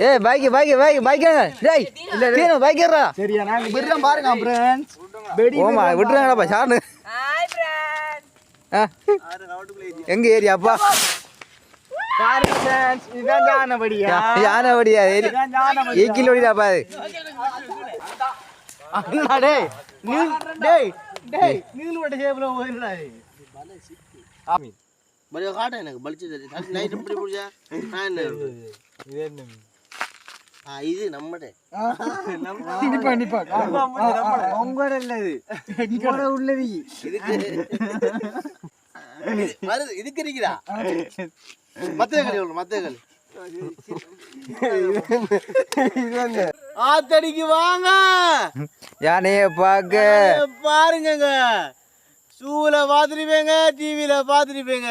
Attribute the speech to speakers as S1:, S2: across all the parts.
S1: ஏய் bike bike bike bike டேய் இல்ல பைக் ஏறா
S2: சரியா நாங்க விடுறோம் பாருங்க ஃப்ரெண்ட்ஸ் வெடி
S1: ஓமா விட்டுறாங்கடாப்பா சார்னு ஆ எங்க ஏரியாப்பா
S2: பாருங்க ஃப்ரெண்ட்ஸ் இதான் ஜானபடியா
S1: ஏரி ஏக்கில் அது
S2: அண்ணா டேய் நீ டேய் டேய் வட்ட
S3: பலிய காட்ட எனக்கு பலிச்சது நைட் இப்படி புடிச்சா நான் என்ன
S2: இது என்ன
S3: ஆ இது நம்மடே
S2: நிப்பா நிப்பா உங்களோட இல்ல இது உங்களோட உள்ளது
S3: இதுக்கு இது வருது இதுக்கு இருக்குதா மத்திய களி உள்ள மத்திய களி ஆத்தடிக்கு வாங்க
S1: யானையை பார்க்க
S3: பாருங்கங்க ஷூல பாத்துருப்பீங்க டிவில பாத்துருப்பீங்க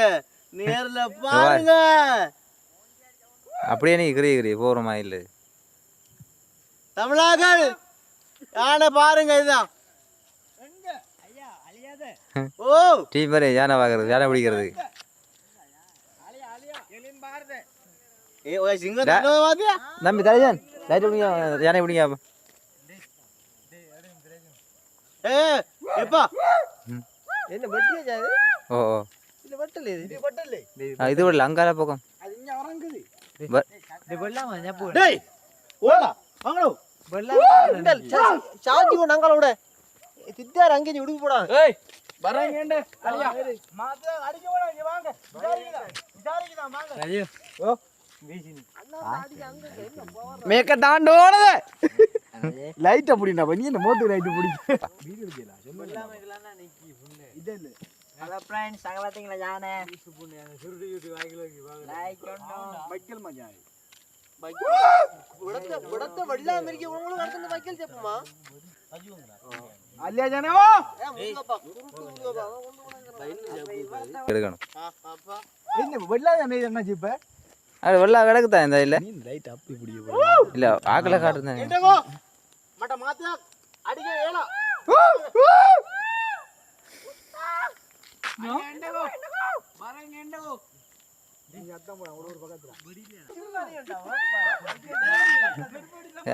S3: நேர்ல பாருங்க.
S1: அப்படியே நீ கிரி கிரி போகிறோமா இல்லை.
S3: தமிழாக்கள் யானை பாருங்க இதுதான். ஓ.
S1: டீ மாதிரி யானை பார்க்கறது யானை பிடிக்கிறது. நம்பி தலைஜான் லைட் பிடிங்க யானை பிடிங்க.
S3: ஏ எப்பா?
S2: என்ன வெட்டியா ஜாது
S1: ஓ ஓ.
S3: நீ
S2: மாத்த அடிக்க போடா இங்க வாங்க விசாரிக்குதா விசாரிக்குதா வாங்க ஐயோ ஓ வீசினி மேக்க தாண்டோனது லைட் அப்படினா பண்ணி என்ன மோத்து லைட் பிடிக்க
S4: ஹலோ ஃப்ரெண்ட்ஸ் அங்க பாத்தீங்களா யானை?
S2: சுருட்டி சுருட்டி வாய்க்குல
S4: லைக்
S2: வைக்கல் மஜா
S3: வெள்ளாம இருக்க உங்களுக்கு அடுத்து வைக்கல் செப்புமா?
S2: அல்லியா ஜனவோ
S1: எடுக்கணும்.
S2: என்ன வெள்ளாத நீ என்ன ஜிப்ப?
S1: அது வெள்ளா கிடக்குதா இந்த இல்லை
S2: நீ லைட் அப்படி பிடிக்க
S1: இல்லை ஆக்கலை காட்டுறேன்
S3: மட்ட மாத்தியா? அடிக்க ஏலா.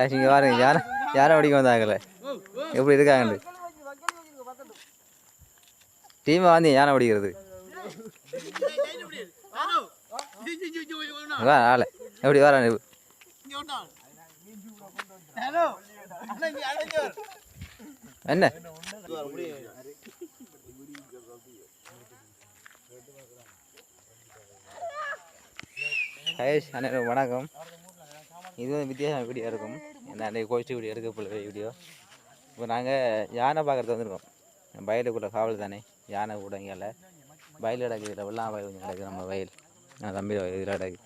S1: இங்கே பாருங்க யானை யானை பிடிக்க வந்தாங்கல்ல எப்படி இருக்காங்கன்னு டீமை வந்து யானை பிடிக்கிறது வா ஆளை எப்படி வர
S3: ஹலோ அண்ணா இங்க அண்ணா
S1: என்ன ஹயேஷ் அனைவரும் வணக்கம். இது வந்து வித்தியாசமான வீடியோ இருக்கும் என்ன அன்றைக்கி கோஷ்டி வீடியோ இருக்குது போல வீடியோ. இப்போ நாங்கள் யானை பார்க்குறது வந்திருக்கோம். வயலுக்குள்ளே காவல் தானே. யானை கூட இங்கே வயல் கிடக்குது இல்லை வெள்ளம் வயல் கொஞ்சம் நம்ம வயல். நான் தம்பி இதில் கிடக்கு.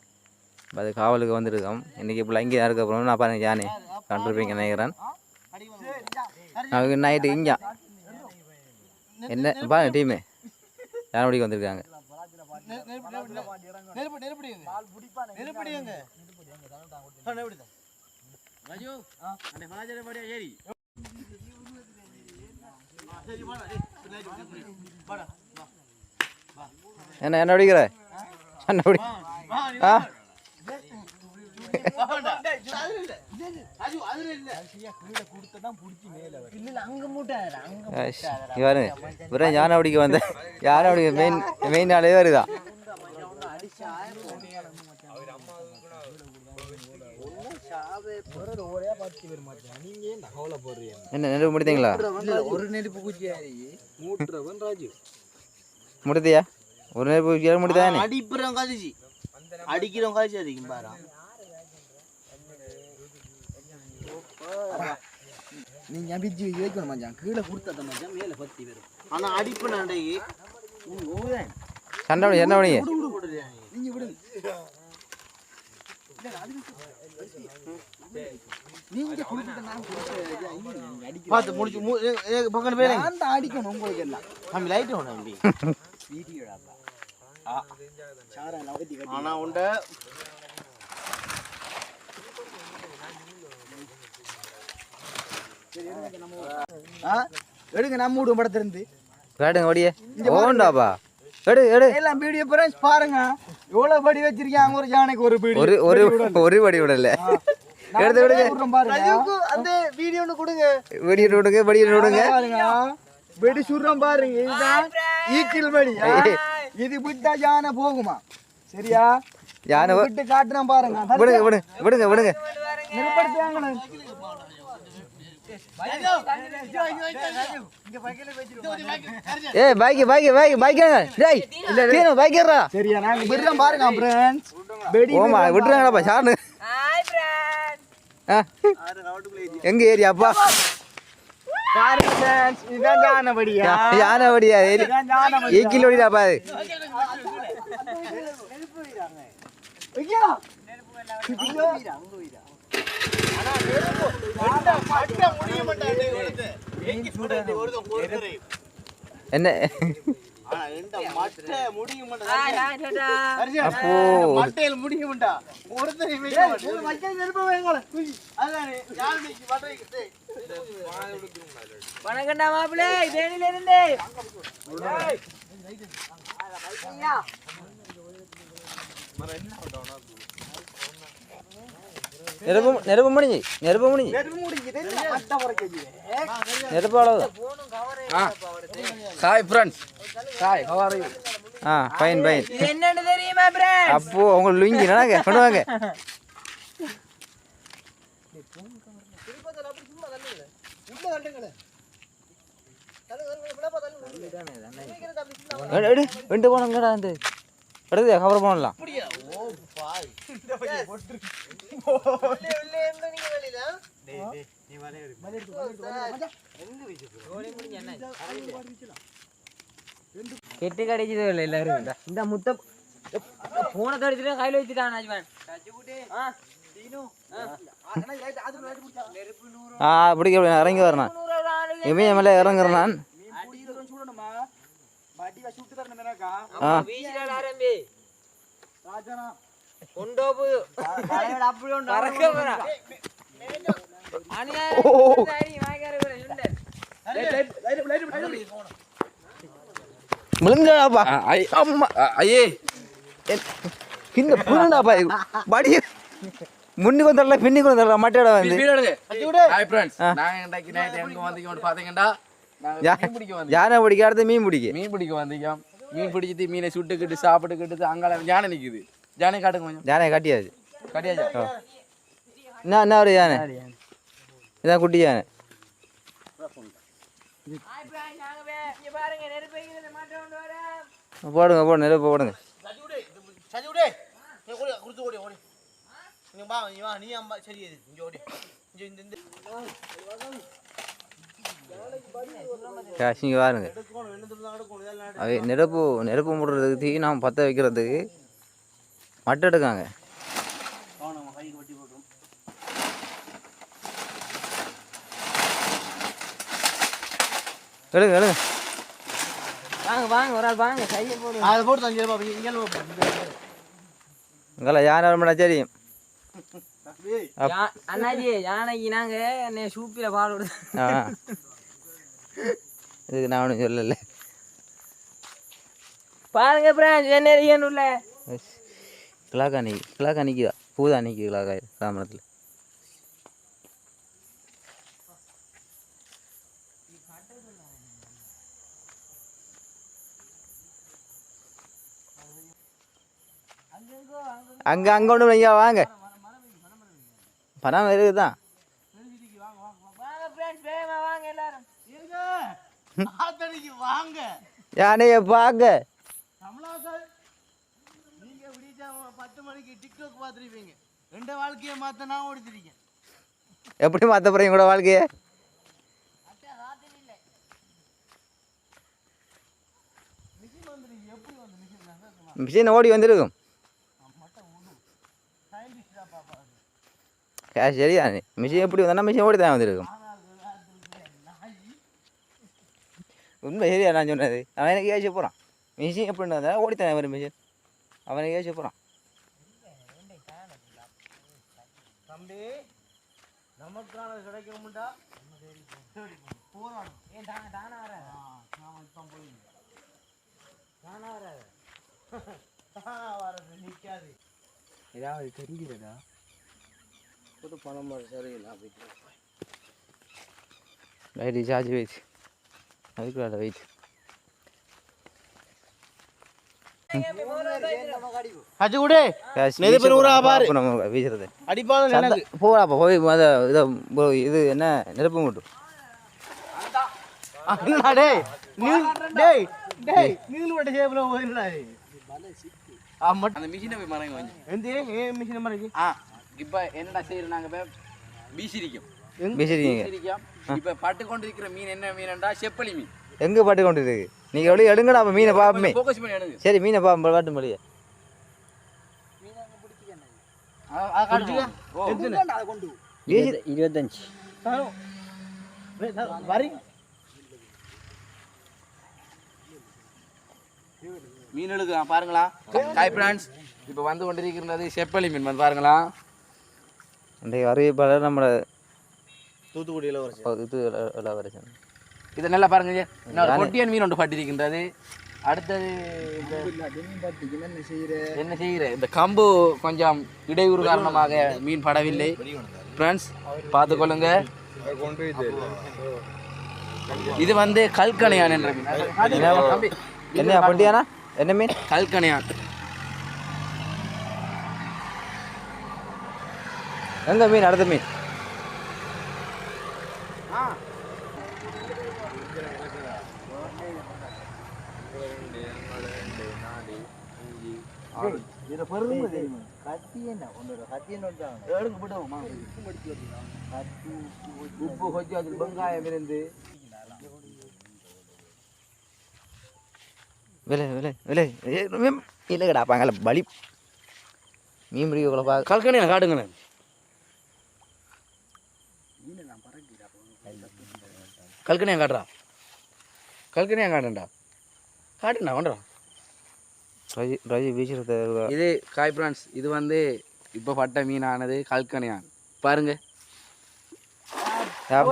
S1: இப்போ அது காவலுக்கு வந்திருக்கோம். இன்றைக்கி இப்போ இங்கே இருக்க போகிறோம் நான் பாருங்க யானை. கண்டிருப்பீங்க நினைக்கிறேன். அவங்க நைட்டு இங்கே. என்ன பாருங்க டீமே யானை பிடிக்க வந்திருக்காங்க.
S3: நெருப்பு ராஜு படியா ஏறி?
S1: என்ன என்ன பிடிக்கிற என்ன பிடி ஆ? யானை பிடிக்க வந்த பிடிக்க மெயின் மெயின் ஆளே வருதா என்ன நெருப்பு முடித்தீங்களா?
S2: ஒரு நெருப்பு குச்சி
S1: முடித்தியா ஒரு நெருப்பு முடித்தானே
S3: அடிப்புறம் கழிச்சு அடிக்கிறோம் கழிச்சு அடிக்கும் பாரு.
S2: நீங்க பிச்சு வைக்கணும் மச்சான். கீழே கொடுத்தத மச்சான் மேல பத்தி வரும்
S3: ஆனா அடிப்பு நண்டைக்கு
S1: சண்டை என்ன பிடிங்க
S2: நீங்க விடுங்க நீங்க
S3: பார்த்து முடிச்சு பக்கம்
S2: அடிக்கணும் உங்களுக்கு எல்லாம்
S3: தம்பி. லைட் ஒன்று தம்பி ஆனா உண்ட
S2: எடுங்க நம்ம வீடு படத்திலிருந்து
S1: காட்டுங்க ஓடியே. ஓண்டாப்பா. எடு எடு.
S2: எல்லாம் வீடியோ ஃப்ரெண்ட்ஸ் பாருங்க. எவ்வளவு படி வச்சிருக்காங்க ஒரு யானைக்கு ஒரு பீடி.
S1: ஒரு ஒரு ஒரு படி விடல. எடுத்து விடுங்க.
S2: பாருங்க.
S3: அந்த வீடியோ ஒன்று கொடுங்க.
S1: வெடிட்டு விடுங்க வெடிட்டு விடுங்க.
S2: பாருங்க. வெடி சுடுறோம் பாருங்க. இதுதான் ஈக்கில் ஆ? இது விட்டா யானை போகுமா? சரியா?
S1: யானை
S2: விட்டு காட்டுறேன் பாருங்க.
S1: விடுங்க விடுங்க விடுங்க விடுங்க.
S2: நிலப்படுத்தாங்களே
S1: ஏ பைக் பைக் பைக் பைக் டேய் இல்ல பைக் ஏறா
S2: சரியா நாங்க விடுறோம் பாருங்க ஃப்ரெண்ட்ஸ் பெடி
S1: ஓமா விட்டுறாங்கடாப்பா சார்னு
S4: ஹாய்
S1: ஃப்ரெண்ட்ஸ் எங்க ஏரியா அப்பா
S2: பாருங்க ஃப்ரெண்ட்ஸ்
S1: என்ன? அப்போ
S3: மட்டையில் முடியும்டா. ஒருத்தர்
S4: வணக்கம்டா மாப்பிள்ளை. தேனில இருந்து ஐயா
S1: நெருப்பு நெருப்பு முடிஞ்சு நெருப்பு முடிஞ்சு. நெருப்பு அவ்வளவுதான்.
S5: Hi friends hi how are you
S1: ah fine fine
S4: என்னன்னு தெரியுமா ஃப்ரெண்ட்
S1: அப்போ உங்க லுங்கி நடங்க கொண்டு வாங்க. வெண்டு போனங்கடா அந்த எடுத்து கவர் பண்ணலாம்
S4: கெட்டு கடிச்சது இல்லை எல்லாரும். இந்த- இந்த முத்த போனை தடுத்துட்டு கையில வச்சுட்டான் அஜ்மான். ஆ
S1: ஆ. பிடிக்க இறங்கி வரணும். இவன் மேலே இறங்குறேன். நான் ஆ.
S4: கூட சுண்டல்.
S1: விழுந்தாப்பா
S5: அம்மா ஐயே.
S1: இந்த புண்ணுடாப்பா படி முன்னுக்கு வந்துடல பின்னுக்கு வந்துடல மட்டையோட வந்து.
S5: ஹாய் ஃப்ரெண்ட்ஸ் நாங்க இன்னைக்கு நைட் எங்க வந்தீங்க
S1: யானை பிடிக்க அடுத்து மீன் பிடிக்க.
S5: மீன் பிடிக்க வந்தீங்க மீன் பிடிச்சிட்டு மீனை சுட்டுக்கிட்டு சாப்பிட்டுக்கிட்டு அங்கால யானை நிக்குது. யானை காட்டுங்க கொஞ்சம்.
S1: யானை காட்டியாச்சு.
S5: கட்டியாச்சா?
S1: என்ன என்ன ஒரு யானை? இதான் குட்டி யானை. போடுங்க போடுங்க நெருப்பு போடுங்க.
S3: இங்கே
S1: பாருங்க நெருப்பு நெருப்பு மூடுறதுக்கு தீ நாம் பற்ற வைக்கிறதுக்கு மட்டை எடுக்காங்க. எடுங்க எடுங்க
S4: வாங்க வாங்க ஒரு ஆள் வாங்க. கையை போடு.
S3: அதை போட்டு இங்கே பாப்பா இங்கே
S1: இங்கே யானை வரமாட்டா தெரியும்
S4: யா- அண்ணாஜி யானைக்கு நாங்க என்னை சூப்பில பால்
S1: ஆ. இதுக்கு நான் ஒன்றும் சொல்லலை.
S4: பாருங்க பிரான்ஸ் என்ன உள்ள
S1: கிளாக்கா நிற்கி கிளாக்கா நிற்கிதா பூதா நிற்கி கிளாக்கா தாமரத்தில் அங்கே அங்கே ஒன்று ஐயா வாங்க. பணம் இருக்குதான்
S4: வாங்க.
S1: யானையை பார்க்க
S3: கமலா சார் நீங்க விடிச்சா பத்து மணிக்கு டிக்டாக் பார்த்துருப்பீங்க. ரெண்டு வாழ்க்கையை மாத்த நான் ஓடிச்சிருக்கேன்
S1: எப்படி மாற்ற போகிறீங்க கூட வாழ்க்கையை? மிஷின் ஓடி வந்திருக்கும். சரிதானே மிஷின் எப்படி வந்தா மிஷின் ஓடி தான் வந்திருக்கும். உண்மை சரியா நான் சொன்னது. அவன் எனக்கு ஏசி போகிறான் மிஷின் எப்படி வந்தா ஓடித்தானே வரும் மிஷின். அவனுக்கு ஏசி போகிறான்
S3: தம்பி நமக்கானது கிடைக்கணும்டா போராடும்.
S4: ஏன் தானே தானே வர
S3: நாம இப்போ போய் தானா வராது வரது நீ
S2: ஏதாவது தெரிகிறதா?
S5: புது பணம் சரியில்லை அப்படி
S1: லைட் சார்ஜ் வெயிட் அதுக்கு வெயிட்
S3: அச்சு கூட நெது பேர் ஊரா பாரு.
S1: வீசுறது
S3: அடிப்பாலும் எனக்கு
S1: போடாப்பா போய் இதை இது என்ன நெருப்பு மட்டும்
S3: அண்ணா டேய் நீ டேய் டேய் நீங்க மட்டும் சேவல போயிடுறாரு ஆமா
S5: அந்த மிஷினை போய் மறங்க கொஞ்சம்
S3: எந்த ஏன் மிஷின் மாதிரி
S5: ஆ இப்போ என்னடா செய்யறோம் நாங்கள் இப்போ வீசிரிக்கும்
S1: வீசிருக்கீங்க
S5: வீசிரிக்கும் இப்போ பட்டு கொண்டிருக்கிற மீன் என்ன மீன்டா செப்பலி மீன்
S1: எங்கே பாட்டு கொண்டு இருக்கு நீங்கள் எவ்வளோ எடுங்கடா அப்போ மீனை பார்ப்போமே சரி மீனை பார்ப்போம்.
S5: ஓ
S1: வீசி
S4: இருபத்தஞ்சு
S3: வரி
S5: மீன் எடுக்கலாம் பாருங்களா ஹாய் ஃப்ரெண்ட்ஸ் இப்போ வந்து கொண்டிருக்கிறது செப்பலி மீன் வந்து பாருங்களா
S1: இன்றைக்கு அறிவிப்பாளர் நம்மளோட
S3: தூத்துக்குடியில்
S1: இது இளவரசன்
S5: இது நல்லா பாருங்க கொட்டியன் மீன் ஒன்று பட்டிருக்கின்றது. அடுத்தது என்ன செய்கிற இந்த கம்பு கொஞ்சம் இடையூறு காரணமாக மீன் படவில்லை. ஃப்ரெண்ட்ஸ் பார்த்துக்கொள்ளுங்க. இது வந்து கல்கணையான் என்ற மீன்.
S1: என்ன பண்டியானா என்ன மீன்?
S5: கல்கணையான்.
S1: எங்க மீன்? அடுத்த மீன்.
S3: இதில் பெருமை தெரியுமா கத்தி என்ன ஒன்று கத்தி என்ன எடுக்க போட்டோமா
S5: உப்பு கொஞ்சம் அதில் வெங்காயம் இருந்து.
S1: விலை விலை விலை. பாங்கல பலி. மீன் பிடிக்கக்குள்ள பா
S5: காட்டுறா கல்கணையான் காட்டுண்டா காட்டுண்ணா ஒன்றா
S1: ரஜி ரஜி வீசுறது
S5: இது காய் பிரான்ஸ். இது வந்து இப்போ பட்ட மீனானது கல்கணையான் பாருங்க.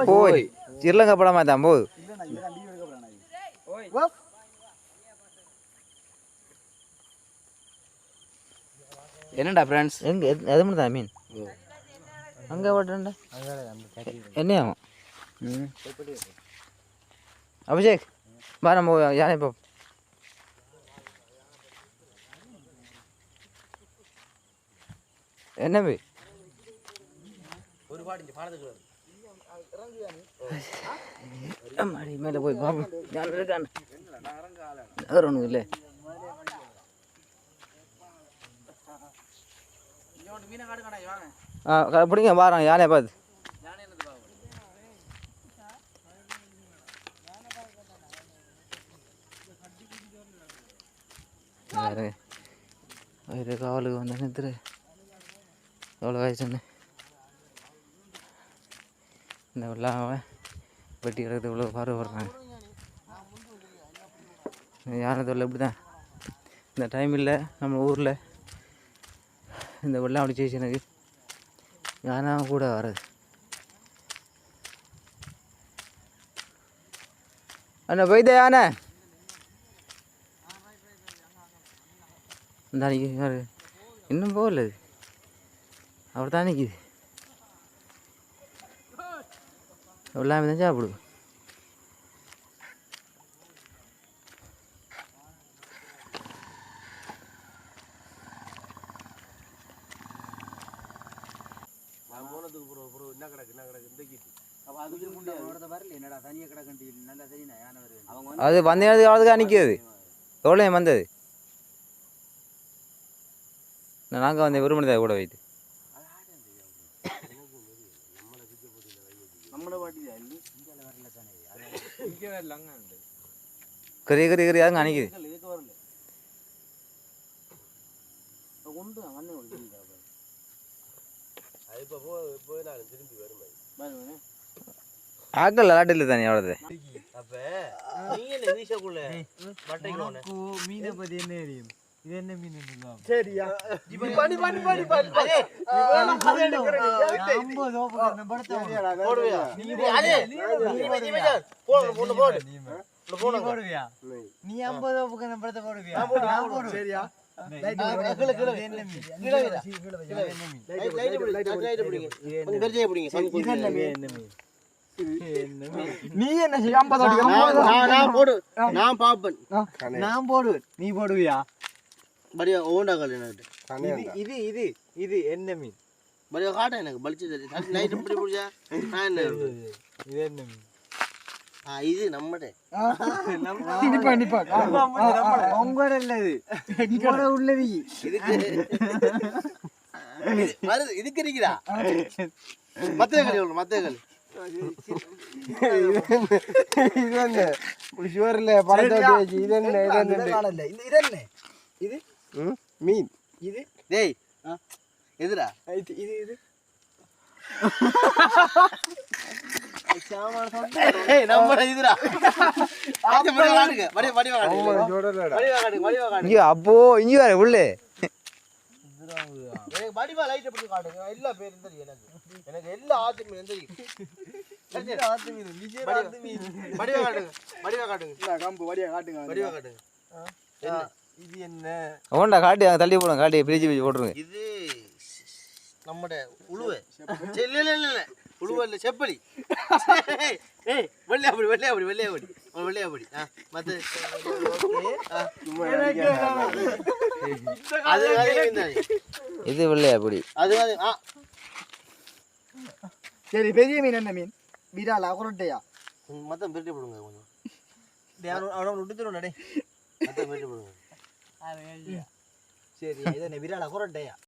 S1: போய் சிறிலங்க படமா தான் போகுது
S5: என்னடா ஃப்ரெண்ட்ஸ்
S1: எங்க எது- எது மட்டும் தான் மீன் அங்கே ஓட்டுறா என்ன ஆகும் அபிஷேக் வா நம்ம யானை இப்போ என்ன போய் அம்மாடி மேலே போய் பார்ப்போம் யானை இருக்கான்னு வேறு ஒன்றும் இல்லை. ஆ பிடிங்க வாரம் யானையை பார்த்து பாருங்க வயிறு காவலுக்கு எவ்வளோ வயசுன்னு இந்த வெள்ளாம வெட்டி கிடக்குது இவ்வளோ வர்றாங்க யானை தொல்லை இப்படி தான் இந்த டைமில் நம்ம ஊரில் இந்த வெள்ளம் அப்படி சேச்சு எனக்கு யானை கூட வராது அண்ணா போய்தா யானை இந்த இன்னும் போகல அது அவர் தான் நிற்கிது எல்லாமே தான் சாப்பிடுவோம்
S4: என்னடா தனியாக யானை வருது
S1: அது வந்த நேரத்துக்கு அவ்வளோதுக்காக நிற்கிது எவ்வளோ வந்தது நாங்கள் வந்து ஒரு மணி தான் கூட வைத்து கறி கறி கறி அதுங்க அணிக்குது. ஆக்கள் விளாட்டில் தானே எவ்வளோது
S3: அப்ப நீங்க மட்டைக்கு
S4: மீனை பற்றி என்ன தெரியும்? இது என்ன மீன்
S3: சரியா பண்ணி பண்ணி பண்ணி பண்ணி அதே இவெல்லாம் கதை எடுக்கிற நீ போடுவியா அதே நீ நீ போடு போடு போடு போடு
S4: போடுவியா நீ ஐம்பது ரூபா பக்கம் படத்தை போடுவியா
S3: நான் சரியா பிடி.
S2: நீ என்ன
S3: நான் போடு நான் பாப்பேன்
S2: நான் போடுவேன் நீ போடுவியா
S3: பரியா ஓண்டா கால் எனக்கு
S2: இது இது இது என்ன மீன்
S3: பரியா காட்ட எனக்கு பலிச்சு லைட் இப்படி பிடிச்சா நான் என்ன
S2: இது என்ன மீன்
S3: ஆ இது நம்மடே
S2: நிப்பா நிப்பா உங்களோட இல்ல இது உங்களோட உள்ளது
S3: இதுக்கு இது வருது இதுக்கு ஒன்று கறி
S2: இது என்ன வச்சு இது என்ன இது என்ன இது என்ன இது மீன் இது
S3: டேய் எதுடா
S2: இது இது இது
S3: ஏய் நம்ம இதுடா ஆத்த மடி காட்டுங்க மடி மடி காட்டுங்க மடி காட்டுங்க மடி காட்டுங்க
S1: இங்கே அப்போ இங்கே வேற உள்ளே.
S3: எனக்கு லைட் எப்படி காட்டுங்க எல்லா பேரும் தெரியும் எனக்கு. எனக்கு எல்லா ஆத்து மீன் தெரியும். மடிவா காட்டுங்க. மடிவா காட்டுங்க.
S2: கம்பு காட்டுங்க
S3: காட்டுங்க. என்ன?
S2: இது என்ன?
S1: ஓண்டா காட்டி அங்கே தள்ளி போடுங்க காட்டி பிரிச்சு பிரிச்சு போட்டுருங்க.
S3: இது நம்மட உழுவை. இல்ல இல்ல இல்ல. இல்ல செப்பலி. ஏய், ஏய் வெள்ளையாபடி வெள்ளையாபடி வெள்ளையாபடி ஒரு வெள்ளையாபடி ஆ மத்த. ஆ. அது.
S1: இது? வெள்ளையா அப்படி
S3: அது அது ஆ.
S2: சரி பெரிய மீன் என்ன மீன்? விராலா குரட்டையா?
S3: மொத்தம் பெருட்டி போடுங்க கொஞ்சம். அவனை விட்டுத்துருவோம் நடே மொத்தம் பெருட்டி போடுங்க.
S2: சரி இது என்ன விராலா குரட்டையா?